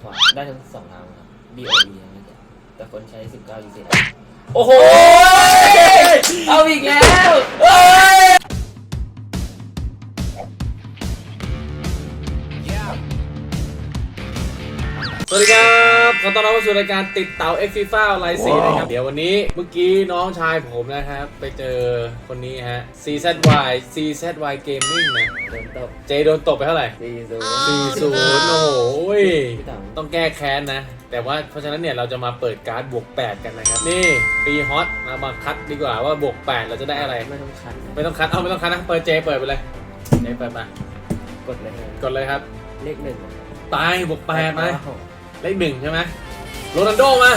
ขวาได้ทั้งสองทางครับ BOE นะไม่ใช่แต่คนใช้ 19 UC ได้โอ้โห เอาอีกแล้วเฮ้ ขอต้อนรับเข้าสู่รายการติดเต่า X FIFA ไลฟ์ซีนะครับ เดี๋ยววันนี้เมื่อกี้น้องชายผมนะครับ ไปเจอคนนี้ฮะ CZY CZY Gaming นะโดนตบเจโดนตบไปเท่าไหร่40 40โอ้โหยพี่เต๋าต้องแก้แค้นนะ แต่ว่าเพราะฉะนั้นเนี่ยเราจะมาเปิดการ์ดบวก 8 กันนะครับ นี่ปีฮอตเรามาคัดดีกว่าว่าบวก 8 เราจะได้อะไร ไม่ต้องคันนะไม่ต้องคัดเอาไม่ต้องคัดนะเปิดเจเปิดไปเลยเจเปิดมากดเลยนะกดเลยครับเลขหนึ่งตายบวก8ไหม เลขหนึ่งใช่ไหมโรนัลโดมา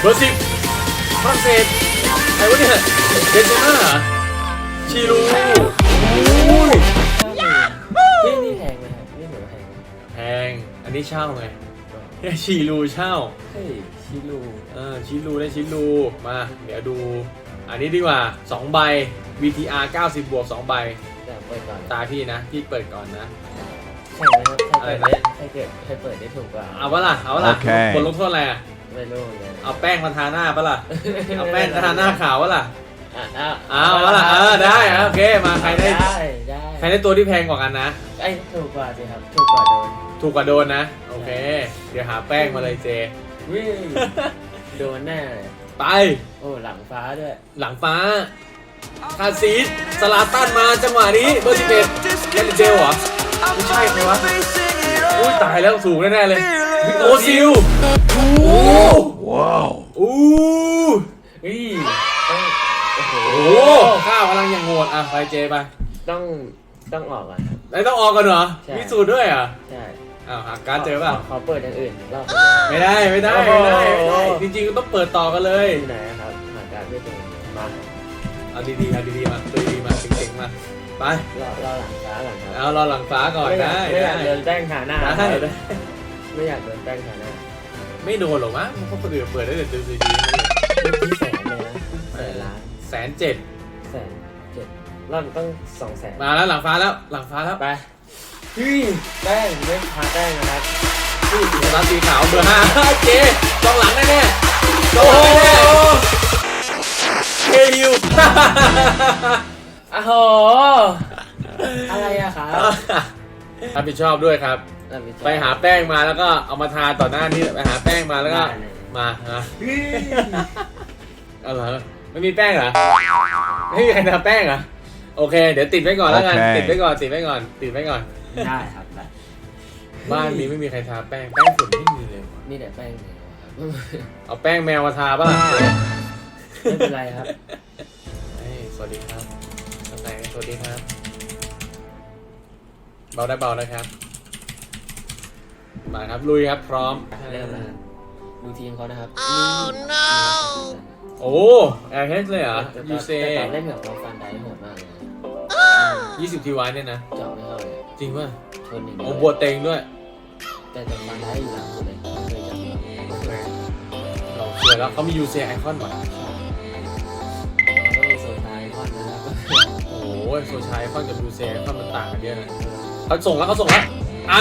เบอร์สิบฝรั่งเศสใครวะเนี่ยเบนเซม่าเหรอชิลูอุ้ยนี่นี่แพงไหมครับนี่เหมือนแพงไหมแพงอันนี้เช่าไงเนี่ยชิลูเช่าเฮ้ยชิลูเออชิลูได้ชิลูมา เดี๋ยวดู อันนี้ดีกว่า 2 ใบ VTR 90 บวก 2 ใบ แต่เปิดก่อนตาพี่นะ พี่เปิดก่อนนะ ใช่ไหมครับ อะไรใครนะเปิดได้ใครเกิดใครเปิดได้ถูกกว่าเอาปะล่ะเอาปะล่ะโอเคบทลงโทษอะไรอะไม่รู้เลยเอาแป้งมาทาหน้าปะล่ะเอาแป้งมาทาหน้าขาวปะล่ะอะอะเอาปะล่ะเออได้อะโอเคมาใครได้ได้ได้ใครได้ตัวที่แพงกว่ากันนะ ไอ้ยถูกกว่าสิครับถูกกว่าโดนถูกกว่าโดนนะ โอเค เดี๋ยวหาแป้งมาเลยเจ วิ่งโดนแน่เลยไป โอ้หลังฟ้าด้วยหลังฟ้า คาซีดสลาตันมาจังหวะนี้เบอร์สิบเอ็ดเล่นเจลเหรอ ไม่ใช่ไหมวะ อุ้ยตายแล้วสูงแน่ๆเลยโอซิลอู้ว้าวอู้เฮ้ยต้องโอ้โหโอ้โหข้าวกำลังยังโหดอะไปเจไปต้องต้องออกอะครับไหนต้องออกกันเหรอใช่ มีสูตรด้วยเหรอะใช่อ้าวหาการดเจอป่ะขขอเปิดอย่างอื่นรอบไม่ได้ไม่ได้ โอ้ไม่โหได้ไม่ได้จริงๆก็ต้องเปิดต่อกันเลย ที่ไหนครับหาการไม่เป็นมา เอาดีๆเอาดีๆมาตัวดีๆมาเก่งๆมาไปรอรอหลังฟ้าก่อนครับเอารอหลังฟ้าก่อนไม่อยาได้กไม่อยากได้โดนแป้งทาหน้าได้ได้ ไม่อยากโดนแป้งทาหน้าไม่โดนหรอกมั้งเพราะคนอื่นเปิดได้แต่ดูดีที่แสนเลยนะแสนล้านแสนเจ็ดแสนเจ็ดรอบต้องสองแสนมาแล้วหลังฟ้าแล้วหลังฟ้าแล้วไปเฮ้ยแป้งไม่ทาแป้งนะครับนี่สีฟ้าสีขาวเบอร์ห้าเจกองหลังแน่แน่ๆกองหลังแน่ๆ เคฮิวอ้าวโหอะไรอะครับรับผิดชอบด้วยครับรับผิดชอบไปหาแป้งมาแล้วก็เอามาทาต่อหน้านี่ไปหาแป้งมาแล้วก็ได้เลยมาฮะเฮ้ยเอาเหรอไม่มีแป้งเหรอไม่มีใครทาแป้งเหรอโอเค เดี๋ยวติดไว้ก่อนแล้วกันโอเคติดไว้ก่อน ติดไว้ก่อน ติดไว้ก่อน ได้ครับได้บ้านนี้ไม่มีใครทาแป้ง แป้งฝุ่นไม่มีเลยว่ะนี่แต่แป้งเนี่ยครับเอาแป้งแมวมาทาป่ะล่ะ ไม่เป็นไรครับเฮ้ยสวัสดีครับสวัสดีสวัสดีครับ เบาได้เบานะครับ มาครับลุยครับ พร้อม เริ่มแล้วครับดูทีมเขานะครับโอ้แอร์เฮสเลยเหรอยูเซแต่ตอนเล่นกับเราฟันได้โหดมากเลยนะยี่สิบทีวายเนี่ยนะ เจาะไม่เข้าเลยจริงป่ะชนหนึ่งโอ้บัวเต็งด้วย แต่แต่ฟันได้อยู่หลังสุดเลยเคยจับมาเราเชื่อแล้วเขามียูเซไอคอนว่ะแล้ โอ้โหโซชายไอคอนกับยูเซไอคอนมันต่างกันเยอะนะเขาส่งแล้วเขาส่งแล้วอ่า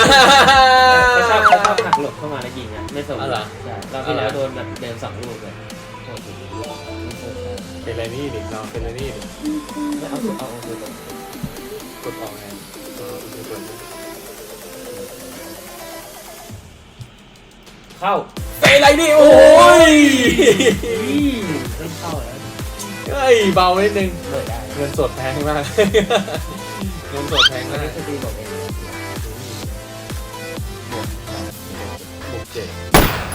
เขาชอบเขาชอบหักหลบเข้ามาแล้วยิงอะไม่สมอ๋อเหรอ ใช่รอบที่แล้วโดนแบบเดินสองลูกเลยโคตรดีไม่โซนท้ายเป็นอะไรนี่ดิเราเป็นอะไรนี่ดิไม่เอาสุดเอาเอาสุดเลยกดออกไงเออดูก่อนนะเข้าเป็นอะไรนี่โอ้ยไม่เข้าแล้วเฮ้ยเบานิดนึง เปิดได้ เงินสดแพงมาก เงินสดแพงอันมากนี้คือตีบอกเองบวกเจ็ด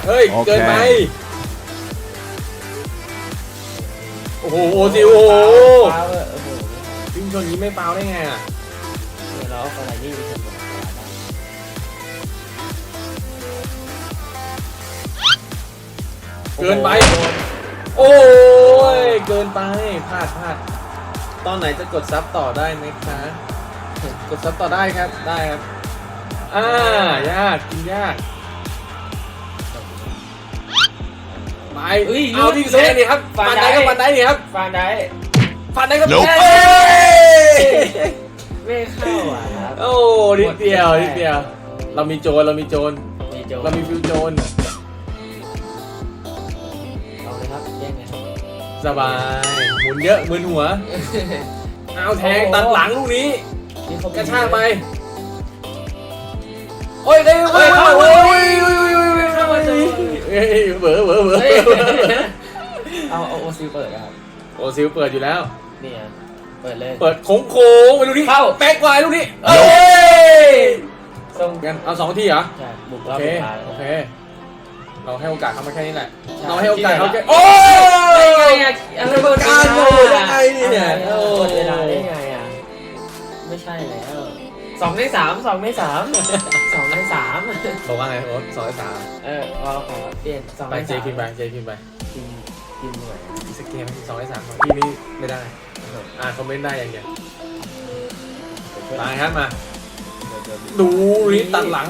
เฮ้ย โอเค เกินไป โอ้โหโอซิโอโหฟ้าเว้ยโอ้โหวิ่งชนนี้ไม่เปล่าได้ไงอะ เดี๋ยวเราเอาอะไรนี่ไปชนกับฟ้าได้เกินไป โอ้ย เกินไป พลาดพลาด ตอนไหนจะกดซับต่อได้ไหมคะ กดซับต่อได้ครับ ได้ครับ อ่ายากกินยากไปเอาที่เซนดิครับฟันได้ก็ฟันได้ดิครับฟานได้ฟันได้ก็ Nope เอ้ยไม่เข้าอะครับโอ้นิดเดียวนิดเดียว เรามีโจรเรามีโจรมีโจโจเรามีฟิวโจน สบายหมุนเยอะมึนหัว เอาแทงตัดหลังลูกนี้กระชากไปโอ้ยเฮ้เฮ้ยเข้าเข้าโอ้โอ้ยเข้ามาโจเฮ้ยเบอเบอเบอเฮ้ยเอาเอาโอซิลเปิดครับโอซิลเปิดอยู่แล้วนี่อะเปิดเลยเปิดโค้งโค้งไปลูกนี้เข้าแป๊กไวายลูกนี้เอ้ยส่งงั้นเอาสองทีเหรอใช่บุกรอบสุดท้ายโอเค เราให้โอกาสเขามาแค่นี้แหละใช่เราให้โอกาสเขาแค่โอ้โอ้ยยได้ไงอะอะไรเปิดการโหวตได้ไงเนี่ยโอ้เปิดเวลาได้ไงอะ ไม่ใช่แล้วสองในสามสองในสามสองในสามบอกว่าไงโอ๊ตสองไอ้สามเออพอขอเปลี่ยนสองไปในเจสามพิมพ์ไปเจพิมพ์ไปพิมพ์พิมพ์หน่อยอีกสกเกมสองไอ้สามของพี่นี่ไม่ได้ อ่านคอมเมนต์ได้อย่างเดียวมาครับมา ดูนี่ตัดหลัง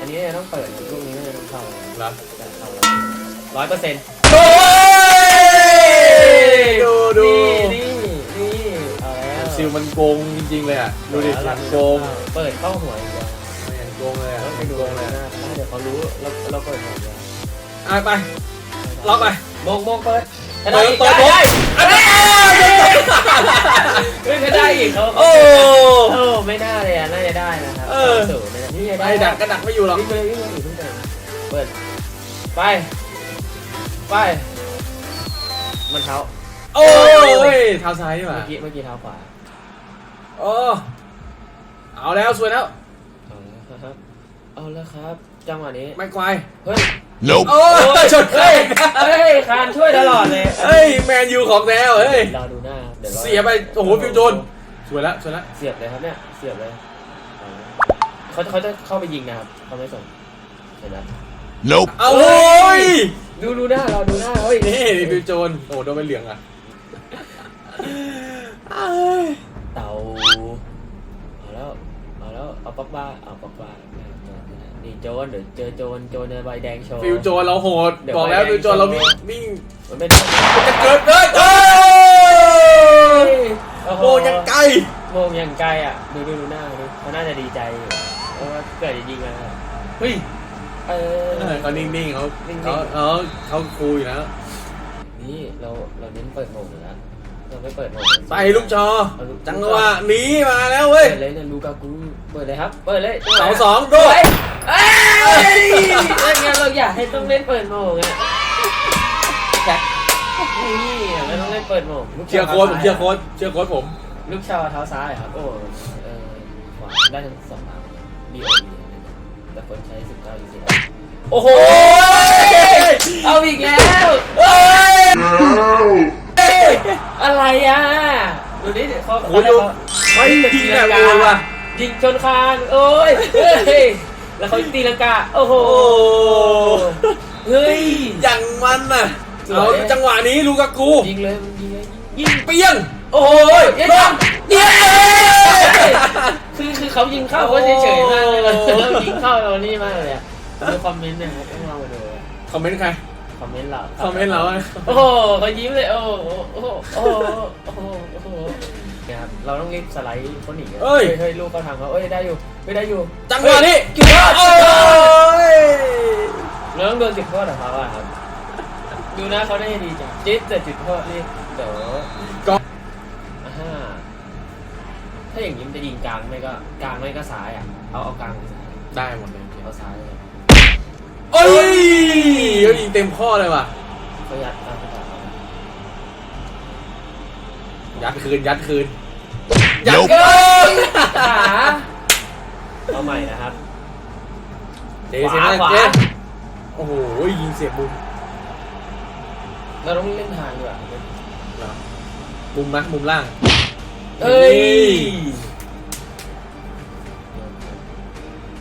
อันนี้ต้องเปิดลูกนี้ไม่ต้องเข้าเหรอแต่เข้าร้อยเปอร์เซ็นต์โอ้ยดูดูนี่นี่นี่เอาแล้วซิลมันโกงจริงๆเลยอะ ดูดิมันโกงเปิดเข้าหัวอย่างเดียวมันโกงเลยอะแล้วไปมันดูโกงเลยหอะน้าเดี๋ยวเขารู้เราเราเปิดหัวอย่างเดียวอะไปล็อกไปโมงโมงเปิดเปิดเปิดได้เปิดได้เฮ้ยไม่ได้อีกเขาโอ้โอ้ไม่น่าเลยอะน่าจะได้นะครับเออสูงเลยนะนี่ ไงไอ้ดักก็ดักไม่อยู่หรอกวิ่งเลยวิ่งเลยวิ่งเลยเปิด ไป ไป มันเท้า โอ้ยเท้าซ้ายดีกว่าเมื่อกี้เมื่อกี้เท้าขวาโอ้เอาแล้วสวยแล้ว เอาแล้วครับ เอาแล้วครับ จังหวะนี้ ไม่ควาย เฮ้ย Nope. โอ้ยชนใครเฮ้ยเฮ้ยคานช่วยตลอดเลย เฮ้ยแมนยูของแท้เฮ้ย รอดูหน้าครับเดี๋ยวรอเสียไป โอ้โหฟิวโจนสวยแล้วสวยแล้วเสียบเลยครับเนี่ย เสียบเลย เขาเขาจะเข้าไปยิงนะครับเขาไม่ส่งเห็นไหม Nope. เอาโอ้ยดูดูหน้าเราดูหน้าเฮ้ยนี่ฟิวโจนโอ้โหโดนไปเหลืองอะเอ้ยเต่าเอาแล้วเอาแล้วเอาป๊อกบ้าเอาป๊อกบ้านี่โจนเดี๋ยวเจอโจนโจนในใบแดงโชว์ฟิวโจนเราโหดเดี๋ยวบอกแล้วไปฟิวโจนเราวิ่งโชว์วิ่งมันไม่ได้จะเกิดเลยเอ้ยโอ้โหโอ้ยังไกล โมงยังไกลอะดูดูดูหน้าดูเขาน่าจะดีใจอยู่ เพราะว่าเกิดจะยิงแล้วเฮ้ยเออเออ เขานิ่งๆเขานิ่งๆ เขาเขาเขาคูลอยู่แล้วนี่เราเราเน้นเปิดโหมดอยู่แล้วเราไม่เปิดโหมดไปลูกจอเอาลูก จังหวะหนีมาแล้วเว้ย เปิดเลยเนี่ยลูกากูเปิดเลยครับ เปิดเลยเสาสองโดโดดยเอ้ยเล่นไงเราอยากให้ต้องเล่นเปิดโหมดไงแจ็คนี่เราต้องเล่นเปิดโหมดลูกเชียร์โค้ดผมเชียร์โค้ดเชียร์โค้ดผม ลูกชาวเท้าซ้ายครับโอ้เออขวาได้ทั้งสองทาง ดีโอดีแต่คนใช้สิบเก้ายูสิโอ้โห เอาอีกแล้วเอ้ยอะไรอะ ดูนี่เขาโอ้โหดู ไม่ยิงแบบโวยว่ะยิงชนคานโอ้ยเฮ้ย แล้วเขาตีลังกา โอ้โห โอ้เฮ้ย อย่างมันน่ะสวย เอาจังหวะนี้ลูกากูยิงเลยมันยิงเลยยิง เปี้ยง โอ้ยเย้จังเย้ คือคือเขายิงเข้าก็เฉยๆมากเลยแล้วยิงเข้าเรานี่มากเลยอะดูคอมเมนต์นะครับต้องลองมาดูคอมเมนต์ใครคอมเมนต์เราคอมเมนต์เราอะโอ้โหเขายิ้มเลยโอ้โหโอ้โหโอ้โหโอ้โหโอ้โหเนี่ยครับเราต้องรีบสไลด์เขาหนีอะเฮ้ยเฮ้ยลูกเขาทำเขาเอ้ยได้อยู่ไม่ได้อยู่จังหวะนี้จุดยอดโอ้ยเราต้องโดนจุดโทษของเขาอะครับดูนะเขาได้ดีจังจิ๊ดแต่จุดโทษนี่เดี๋ยวก็อ่าฮะ ถ้าอย่างนี้มันจะยิงกลางไม่ก็กลางไม่ก็ซ้ายอะ เอาเอากลางหรือซ้ายได้หมดเลยเอาซ้ายเลยโอ้ยเขายิงเต็มข้อเลยว่ะ เขายัดตามไปก่อนยัดคืน ยัดคืน ยัด Nope เกินขาเอาใหม่นะครับ เจเซนขวา เจโอ้โห ยิงเสียบมุมเราต้องเล่นทางดีกว่า เหรอมุมนะมุมล่าง เอ้ยนี่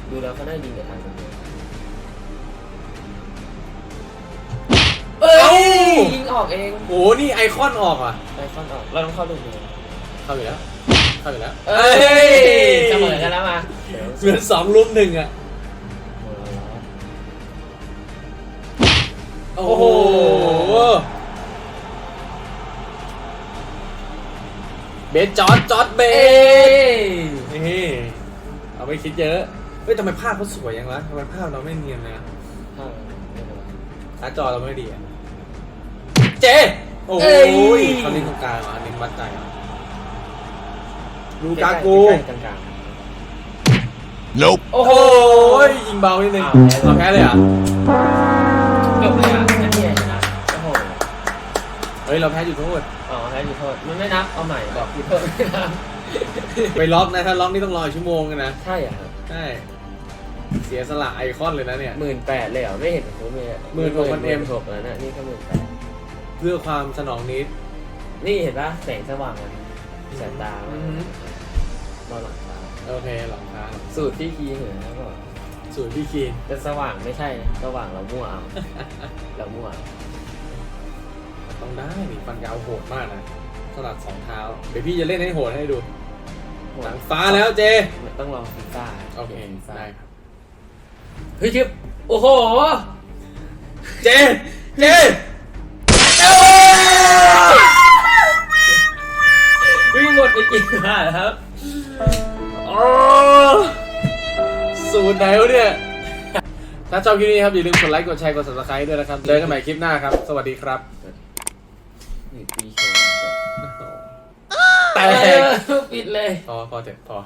ดูแล้วเขาได้ยิงแต่ทางตรงนี้เอ้ย ยิงออกเองโอ้โหนี่ไอคอนออกว่ะ ไปคอนออก เราต้องเข้าลูกนี้เข้าอยู่แล้ว เข้าอยู่แล้วเอ้ยเสมอกันแล้วมาเดี๋ยวเหมือนสองลุมหนึ่งอะ โอ้โห เบสจอร์ดจอร์ดเบเอ้สยนี่เอาไปคิดเยอะ เฮ้ยทำไมภาพเขาสวยยังวะทำไมภาพเราไม่เนียนเลยอะถ้าไม่เป็นไรหน้าจอเราไม่ดีอะเจ โอ้เอ้ย ยเขาเล่นตรงกลางเหรอเน้นวัดใจเหรอลูกากูใกล้ๆกลาง Nope. ๆโอ้โหโอ้ยยิงเบานิดนึงอ้าวเราแพ้เลยเหรอะจบเลยอะแค่นี้เองนะโอ้โหเฮ้ย เราแพ้อยู่ทั้งหมด อ๋อแพ้จุดโทษมันไม่นับเอาใหม่บอกจุดโทษไม่นับไปล็อกนะถ้าล็อกนี่ต้องรออีกชั่วโมงเลยนะใช่อะครับใช่เสียสละไอคอนเลยนะเนี่ย หมื่นแปดเลยเหรอไม่เห็นโอ้โหมีหมื่นหกพัน M หกแล้วนะนี่ก็หมื่นแปดเพื่อความสนองนิดนี่เห็นปะแสงสว่างมันแสงตาอืมันอฮึนอนหลังตาโอเคหลังคาสูตรที่คีย์เหนือแล้วก็สูตรพี่คีน แต่สว่างไม่ใช่นะสว่างเรามั่วเอาเรามั่วเอา ต้องได้นี่ฟันยาวโหดมากนะสลัดสองเท้า เดี๋ยวพี่จะเล่นให้โหดให้ดู หลังฟ้าแล้วเจมันต้องลองฟีฟ่าโอเคได้ครับ เฮ้ยชิบโอ้โห เจ เจวิ่งหมดไปกี่บาทครับโอ้สูตรไหนวะเนี่ย ถ้าชอบคลิปนี้ครับอย่าลืมกดไลค์ กดแชร์ กด subscribe ด้วยนะครับ เจอกันใหม่คลิปหน้าครับ สวัสดีครับ นี่ปีโชว์แต่ปิดเลย พอพอเถอะพอ